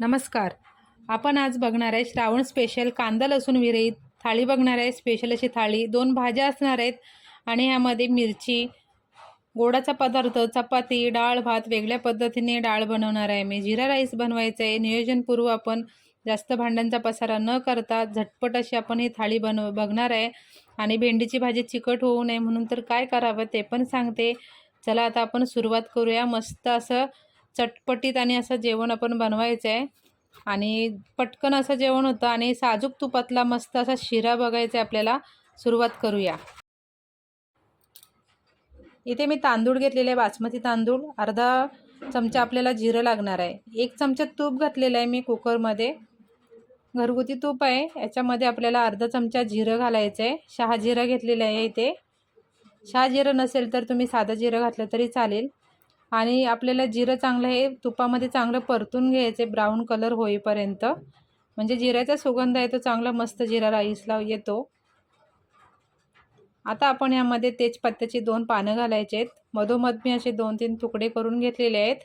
नमस्कार. आपण आज बघणार आहे श्रावण स्पेशल कांदा लसूण विरहित. थाळी बघणार आहे स्पेशल अशी थाळी. दोन भाज्या असणार आहेत आणि ह्यामध्ये मिरची गोडाचा पदार्थ चपाती डाळ भात वेगळ्या पद्धतीने डाळ बनवणार आहे मी. जिरा राईस बनवायचं आहे. नियोजनपूर्व आपण जास्त भांड्यांचा पसारा न करता झटपट अशी आपण ही थाळी बनव बघणार आहे. आणि भेंडीची भाजी चिकट होऊ नये म्हणून तर काय करावं ते पण सांगते. चला आता आपण सुरुवात करूया. मस्त असं चटपटीत आणि असं जेवण आपण बनवायचं आहे आणि पटकन असं जेवण होतं आणि साजूक तुपातला मस्त असा शिरा बघायचा आहे आपल्याला. सुरुवात करूया. इथे मी तांदूळ घेतलेले आहे बासमती तांदूळ. अर्धा चमचा आपल्याला जिरं लागणार आहे. एक चमचा तूप घातलेलं आहे मी कुकरमध्ये. घरगुती तूप आहे. याच्यामध्ये आपल्याला अर्धा चमचा जिरं घालायचं आहे. शहा जिरं घेतलेलं आहे इथे. शहा जिरं नसेल तर तुम्ही साधं जिरं घातलं तरी चालेल. आणि आपल्याला जिरं चांगलं हे तुपामध्ये चांगलं परतून घ्यायचे ब्राऊन कलर होईपर्यंत. म्हणजे जिऱ्याचा सुगंध आहे तो चांगला मस्त जिरा राईसला येतो. आता आपण यामध्ये तेजपत्त्याची दोन पानं घालायचे आहेत. मधोमध मी असे दोन तीन तुकडे करून घेतलेले आहेत.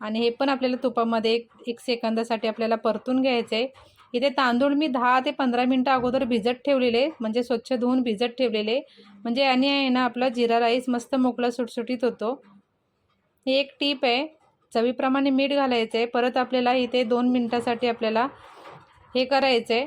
आणि हे पण आपल्याला तुपामध्ये एक एक सेकंदासाठी आपल्याला परतून घ्यायचं. आहे इथे तांदूळ मी दहा ते पंधरा मिनटं अगोदर भिजत ठेवलेले म्हणजे स्वच्छ धुवून भिजत ठेवलेले. म्हणजे याने आहे ना आपला जिरा राईस मस्त मोकळा सुटसुटीत होतो. ही एक टीप आहे चवीप्रमाणे मीठ घालायचं आहे परत आपल्याला इथे दोन मिनटासाठी आपल्याला हे करायचं आहे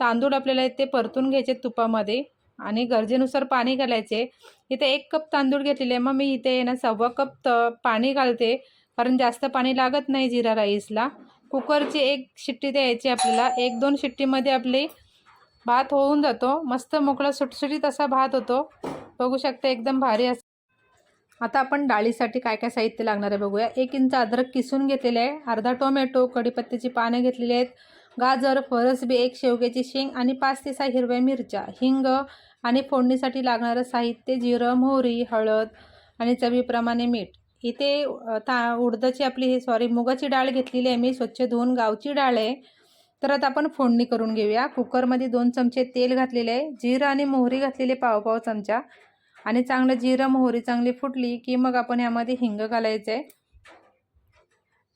तांदूळ आपल्याला इथे परतून घ्यायचे तुपामध्ये आणि गरजेनुसार पाणी घालायचे इथे एक कप तांदूळ घेतलेले मग मी इथे ना सव्वा कप त पाणी घालते कारण जास्त पाणी लागत नाही जिरा राईसला. कुकरची एक शिट्टी द्यायची आपल्याला. एक दोन शिट्टीमध्ये आपली भात होऊन जातो. मस्त मोकळा सुटसुटीत असा भात होतो. बघू शकता एकदम भारी असं. आता आपण डाळीसाठी काय काय साहित्य लागणार आहे बघूया. एक इंच अद्रक किसून घेतलेलं आहे. अर्धा टोमॅटो कढीपत्त्याची पानं घेतलेली आहेत. गाजर फरसबी एक शेवग्याची शेंग आणि पाच ते सहा हिरव्या मिरच्या. हिंग आणि फोडणीसाठी लागणारं साहित्य जिरं मोहरी हळद आणि चवीप्रमाणे मीठ. इथे ता उडदाची आपली हे सॉरी मुगाची डाळ घेतलेली आहे मी स्वच्छ धुवून गावची डाळ आहे. तर आता आपण फोडणी करून घेऊया. कुकरमध्ये दोन चमचे तेल घातलेले आहे. जिरं आणि मोहरी घातलेले पाव पाव चमचा. आणि चांगलं जिरं मोहरी चांगली फुटली की मग आपण यामध्ये हिंग घालायचं आहे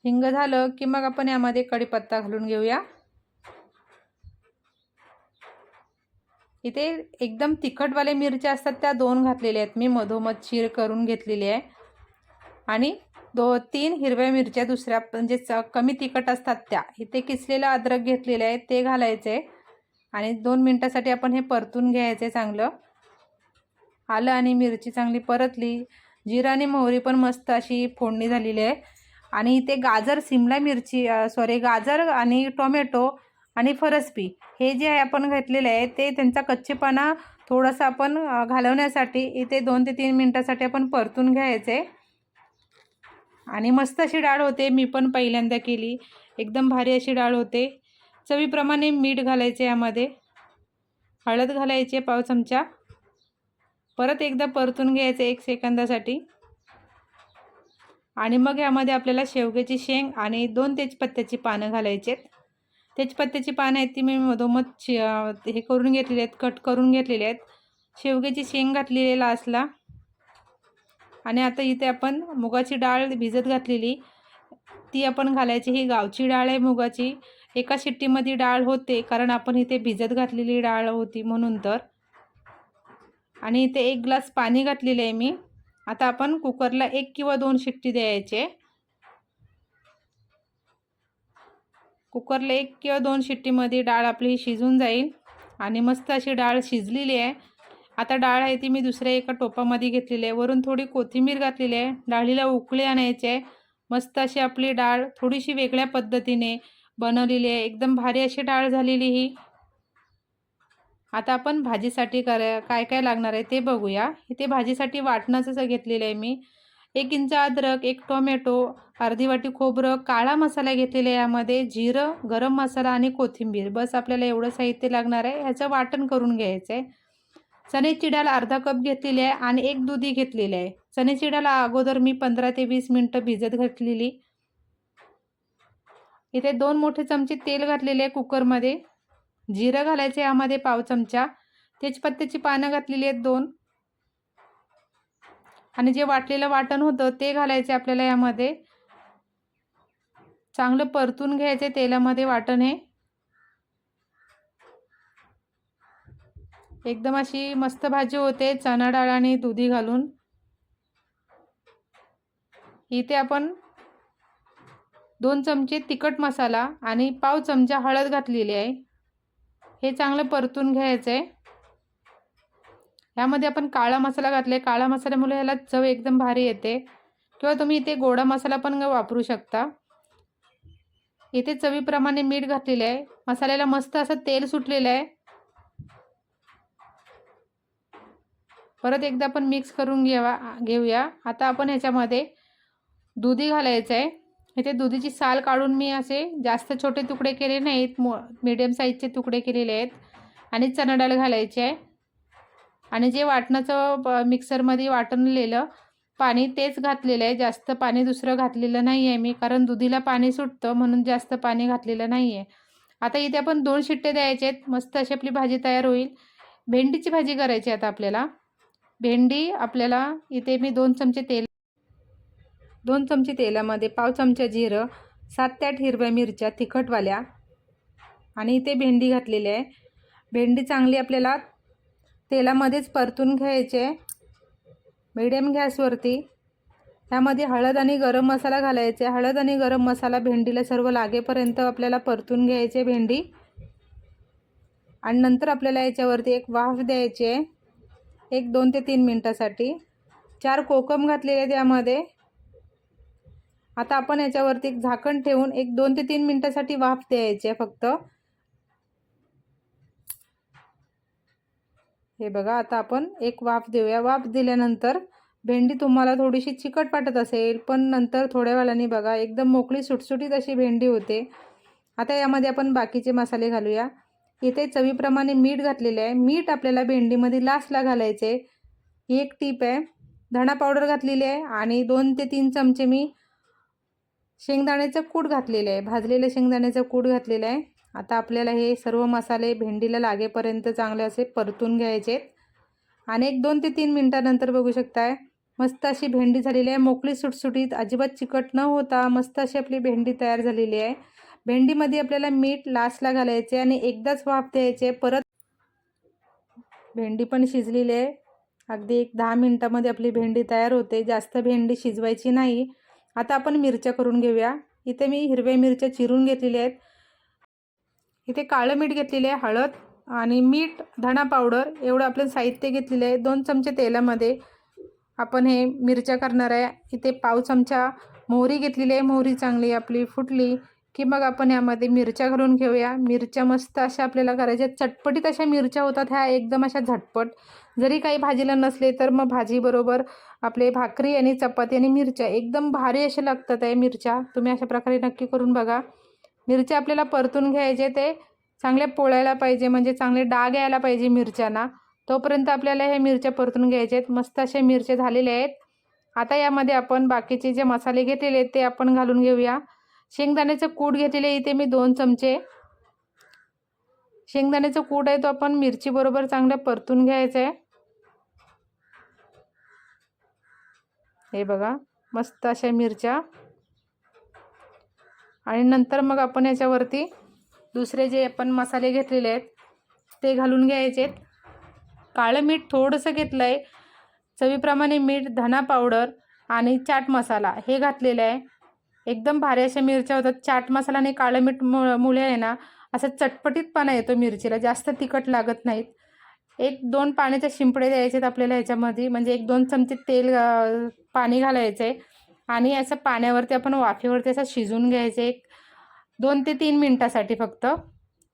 हिंग झालं की मग आपण यामध्ये कढीपत्ता घालून घेऊया. इथे एकदम तिखटवाले मिरच्या असतात त्या दोन घातलेल्या आहेत मी. मधोमध चीर करून घेतलेली आहे. आणि दो तीन हिरव्या मिरच्या दुसऱ्या म्हणजे च कमी तिखट असतात त्या. इथे किसलेलं अद्रक घेतलेलं आहे ते घालायचे. आणि दोन मिनटासाठी आपण हे परतून घ्यायचे चांगलं. आलं आणि मिरची चांगली परतली. जिरा आणि मोहरी पण मस्त अशी फोडणी झालेली आहे. आणि इथे गाजर सिमला मिरची सॉरी गाजर आणि टोमॅटो आणि फरसबी हे जे आहे आपण घेतलेलं आहे ते त्यांचा कच्चेपणा थोडासा आपण घालवण्यासाठी इथे दोन ते तीन मिनटासाठी आपण परतून घ्यायचे. आणि मस्त अशी डाळ होते मी पण पहिल्यांदा केली. एकदम भारी अशी डाळ होते. चवीप्रमाणे मीठ घालायचे यामध्ये. हळद घालायचे पाव चमचा. परत एकदा परतून घ्यायचं एक सेकंदासाठी. आणि मग यामध्ये आपल्याला शेवग्याची शेंग आणि दोन तेजपत्त्याची पानं घालायची आहेत. तेजपत्त्याची पानं आहेत ती मी मधोमध शे हे करून घेतलेली आहेत कट करून घेतलेली आहेत. शेवग्याची शेंग घातलेली लास्टला आणि आता इथे आपण मुगाची डाळ भिजत घातलेली. ती आपण घालायची. ही गावची डाळ आहे मुगाची. एका शिट्टीमध्ये डाळ होते कारण आपण इथे भिजत घातलेली डाळ होती म्हणून तर. आणि इथे एक ग्लास पाणी घातलेलं आहे मी. आता आपण कुकरला एक किंवा दोन शिट्टी द्यायचे. कुकरला एक किंवा दोन शिट्टीमध्ये डाळ आपली शिजून जाईल. आणि मस्त अशी डाळ शिजलेली आहे. आता डाळ आहे ती मी दुसऱ्या एका टोपामध्ये घेतलेली आहे. वरून थोडी कोथिंबीर घातलेली आहे. डाळीला उकळी आणायचे आहे. मस्त अशी आपली डाळ थोडीशी वेगळ्या पद्धतीने बनवलेली आहे. एकदम भारी अशी डाळ झालेली ही. आता आपण भाजीसाठी करा काय काय लागणार आहे ते बघूया. इथे भाजीसाठी वाटणाचं घेतलेलं आहे मी. एक इंच अद्रक एक टोमॅटो अर्धी वाटी खोबरं काळा मसाला घेतलेला आहे यामध्ये जिरं गरम मसाला आणि कोथिंबीर. बस आपल्याला एवढं साहित्य लागणार आहे. ह्याचं वाटण करून घ्यायचं आहे चणे डाळ अर्धा कप घेतलेली आहे आणि एक दुधी घेतलेली आहे. चणे डाळ अगोदर मी पंधरा ते वीस मिनटं भिजत घातलेली. इथे दोन मोठे चमचे तेल घातलेले आहे कुकरमध्ये. जिरं घालायचे यामध्ये पाव चमचा. तेजपत्त्याची पानं घातलेली आहेत दोन. आणि जे वाटलेलं वाटण होतं ते घालायचे आपल्याला यामध्ये. चांगलं परतून घ्यायचे तेलामध्ये वाटण हे. एकदम अशी मस्त भाजी होते चणा डाळ आणि दुधी घालून. इथे आपण दोन चमचे तिखट मसाला आणि पाव चमचा हळद घातलेली आहे. हे चांगलं परतून घ्यायचं आहे ह्यामध्ये आपण काळा मसाला घातला आहे काळा मसाल्यामुळे ह्याला चव एकदम भारी येते. किंवा तुम्ही इथे गोडा मसाला पण वापरू शकता. इथे चवीप्रमाणे मीठ घातलेलं आहे. मसाल्याला मस्त असं तेल सुटलेलं आहे. परत एकदा आपण मिक्स करून घेवा घेऊया. आता आपण ह्याच्यामध्ये दुधी घालायचं आहे इथे दुधीची साल काढून मी असे जास्त छोटे तुकडे केले नाहीत. मो मिडियम साईजचे तुकडे केलेले आहेत. आणि चणा डाळ घालायची आहे. आणि जे वाटणाचं ब मिक्सरमध्ये वाटणलेलं पाणी तेच घातलेलं आहे. जास्त पाणी दुसरं घातलेलं नाही आहे मी कारण दुधीला पाणी सुटतं म्हणून जास्त पाणी घातलेलं नाही आहे आता इथे आपण दोन शिट्टे द्यायचे आहेत. मस्त अशी आपली भाजी तयार होईल. भेंडीची भाजी करायची आता आपल्याला. भेंडी आपल्याला इथे मी दोन चमचे तेल दोन चमचे तेलामध्ये पाव चमचा जिरं सात ते आठ हिरव्या मिरच्या तिखटवाल्या आणि इथे भेंडी घातलेली आहे. भेंडी चांगली आपल्याला तेलामध्येच परतून घ्यायचे मिडियम गॅसवरती. त्यामध्ये हळद आणि गरम मसाला घालायचे हळद आणि गरम मसाला भेंडीला सर्व लागेपर्यंत आपल्याला परतून घ्यायचे भेंडी. आणि नंतर आपल्याला याच्यावरती एक वाफ द्यायची आहे. एक दोन ते तीन मिनटासाठी. चार कोकम घातलेले त्यामध्ये. आता आपण याच्यावरती एक झाकण ठेवून एक दोन ते तीन मिनटासाठी वाफ द्यायची आहे फक्त. हे बघा आता आपण एक वाफ देऊया. वाफ दिल्यानंतर भेंडी तुम्हाला थोडीशी चिकट वाटत असेल पण नंतर थोड्या वेळाने बघा एकदम मोकळी सुटसुटीत अशी भेंडी होते. आता यामध्ये आपण बाकीचे मसाले घालूया. इथे चवीप्रमाणे मीठ घातलेले आहे. मीठ आपल्याला भेंडीमध्ये लास्टला घालायचे ही एक टीप आहे. धणा पावडर घातलेली आहे आणि दोन ते तीन चमचे मी शेंगदाण्याचं कूट घातलेलं आहे. भाजलेलं शेंगदाण्याचं कूट घातलेलं आहे. आता आपल्याला हे सर्व मसाले भेंडीला लागेपर्यंत चांगले असे परतून घ्यायचे आणि एक दोन ते तीन मिनटानंतर बघू शकताय मस्त अशी भेंडी झालेली आहे. मोकळी सुटसुटीत अजिबात चिकट न होता मस्त अशी आपली भेंडी तयार झालेली आहे. भेंडीमध्ये आपल्याला मीठ लास्टला घालायचे आणि एकदाच वाफ द्यायचे. परत भेंडी पण शिजलेली आहे. अगदी एक दहा मिनटामध्ये आपली भेंडी तयार होते. जास्त भेंडी शिजवायची नाही. आता आपण मिरच्या करून घेऊया. इथे मी हिरव्या मिरच्या चिरून घेतलेल्या आहेत. इथे काळं मीठ घेतलेले आहे हळद आणि मीठ धणा पावडर एवढं आपलं साहित्य घेतलेलं आहे. दोन चमचे तेलामध्ये आपण हे मिरच्या करणार आहे. इथे पाव चमचा मोहरी घेतलेली आहे. मोहरी चांगली आपली फुटली. की मग आपण यामध्ये मिरच्या घालून घेऊया. मिरच्या मस्त अशा आपल्याला करायच्या चटपटीत अशा मिरच्या होतात. ह्या एकदम अशा झटपट. जरी काही भाजीला नसले तर मग भाजीबरोबर आपले भाकरी आणि चपाती आणि मिरच्या एकदम भारी असे लागतात आहे मिरच्या. तुम्ही अशा प्रकारे नक्की करून बघा. मिरच्या आपल्याला परतून घ्यायचे ते चांगले पोळायला पाहिजे. म्हणजे चांगले डाग यायला पाहिजे मिरच्यांना. तोपर्यंत आपल्याला हे मिरच्या परतून घ्यायचे आहेत. मस्त असे मिरचे झालेले आहेत. आता यामध्ये आपण बाकीचे जे मसाले घेतलेले आहेत ते आपण घालून घेऊया. शेंगदाण्याचं कूट घेतलेले इथे मी दोन चमचे. शेंगदाण्याचं कूट आहे तो आपण मिरचीबरोबर चांगलं परतून घ्यायचं आहे. हे बघा मस्त अशा मिरच्या. आणि नंतर मग आपण याच्यावरती दुसरे जे आपण मसाले घेतलेले आहेत ते घालून घ्यायचे आहेत. काळं मीठ थोडंसं घेतलं आहे चवीप्रमाणे मीठ धना पावडर आणि चाट मसाला हे घातलेलं आहे. एकदम भारी अशा मिरच्या होतात. चाट मसाला आणि काळं मीठ मु मुळे आहे ना असं चटपटीतपणा येतो मिरचीला जास्त तिखट लागत नाहीत. एक दोन पाण्याच्या शिंपडे द्यायचे आहेत आपल्याला ह्याच्यामध्ये म्हणजे एक दोन चमचे तेल पाणी घालायचं आहे आणि असं पाण्यावरती आपण वाफेवरती असं शिजून घ्यायचं एक दोन ते तीन मिनटासाठी फक्त.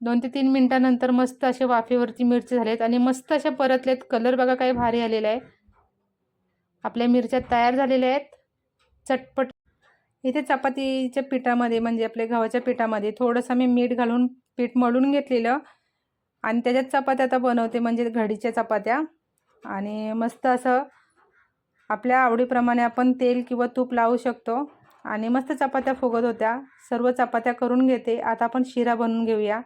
दोन ते तीन मिनटानंतर मस्त असे वाफेवरती मिरची झालेत आणि मस्त असे परतलेत. कलर बघा काही भारी आलेला आहे. आपल्या मिरच्या तयार झालेल्या आहेत. चटपट इथे चपातीच्या पिठामध्ये म्हणजे आपल्या गव्हाच्या पिठामध्ये थोडंसं मी मीठ घालून पीठ मळून घेतलेलं आणि त्याच्यात चपात्या आता बनवते म्हणजे घडीच्या चपात्या. आणि मस्त असं आपल्या आवडीप्रमाणे आपण तेल किंवा तूप लावू शकतो. आणि मस्त चपात्या फुगत होत्या. सर्व चपात्या करून घेते. आता आपण शिरा बनवून घेऊया.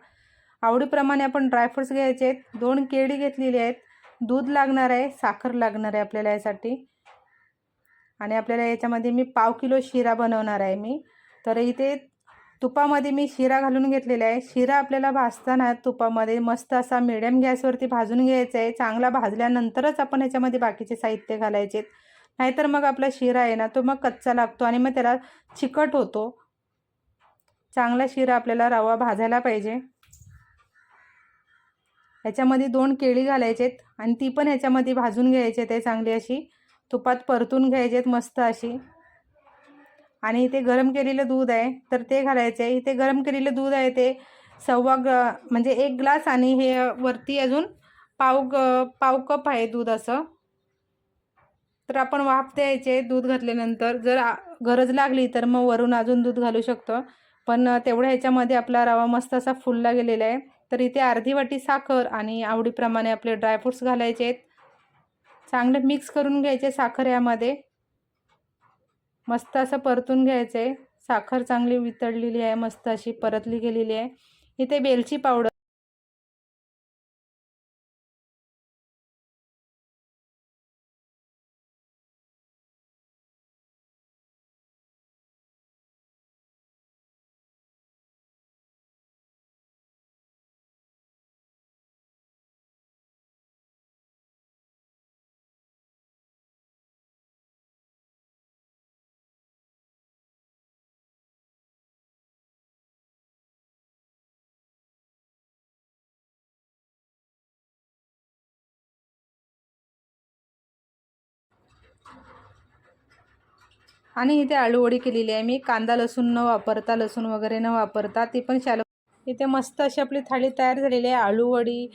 आवडीप्रमाणे आपण ड्रायफ्रुट्स घ्यायचे आहेत. दोन केळी घेतलेली आहेत. दूध लागणार आहे साखर लागणार आहे आपल्याला यासाठी. आणि आपल्याला याच्यामध्ये मी पाव किलो शिरा बनवणार आहे मी. तर इथे तुपामध्ये मी शिरा घालून घेतलेला आहे. शिरा आपल्याला भाजताना तुपामध्ये मस्त असा मिडियम गॅसवरती भाजून घ्यायचा आहे. चांगला भाजल्यानंतरच आपण याच्यामध्ये बाकीचे साहित्य घालायचे. नाहीतर मग आपला शिरा आहे ना तो मग कच्चा लागतो आणि मग त्याला चिकट होतो. चांगला शिरा आपल्याला रवा भाजायला पाहिजे. याच्यामध्ये दोन केळी घालायचेत आणि ती पण ह्याच्यामध्ये भाजून घ्यायचे आहेत चांगली अशी. तुपात परतून घ्यायचेत मस्त अशी. आणि इथे गरम केलेलं दूध आहे तर ते घालायचं आहे. इथे गरम केलेलं दूध आहे ते सव्वा ग म्हणजे एक ग्लास आणि हे वरती अजून पाव ग पाव कप आहे दूध असं. तर आपण वाफ द्यायचे दूध घातल्यानंतर. जर गरज लागली तर मग वरून अजून दूध घालू शकतो. पण तेवढ्या ह्याच्यामध्ये आपला रवा मस्त असा फुलला गेलेला आहे. तर इथे अर्धी वाटी साखर आणि आवडीप्रमाणे आपले ड्रायफ्रूट्स घालायचे आहेत. चांगलं मिक्स करून घ्यायचे साखर यामध्ये मस्त असं परतून घ्यायचं. आहे साखर चांगली वितळलेली आहे मस्त अशी परतली गेलेली आहे. इथे वेलची पावडर आणि इथे आळूवडी केलेली आहे. मी कांदा लसूण न वापरता लसूण वगैरे न वापरता ती पण शालो इथे मस्त अशी आपली थाळी तयार झालेली आहे. आळूवडी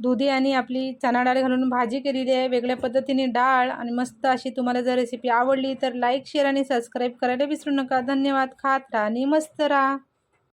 दुधी आणि आपली चणा डाळ घालून भाजी केलेली आहे. वेगळ्या पद्धतीने डाळ आणि मस्त अशी तुम्हाला जर रेसिपी आवडली तर लाईक शेअर आणि सबस्क्राईब करायला विसरू नका. धन्यवाद. खात राहा आणि मस्त राहा.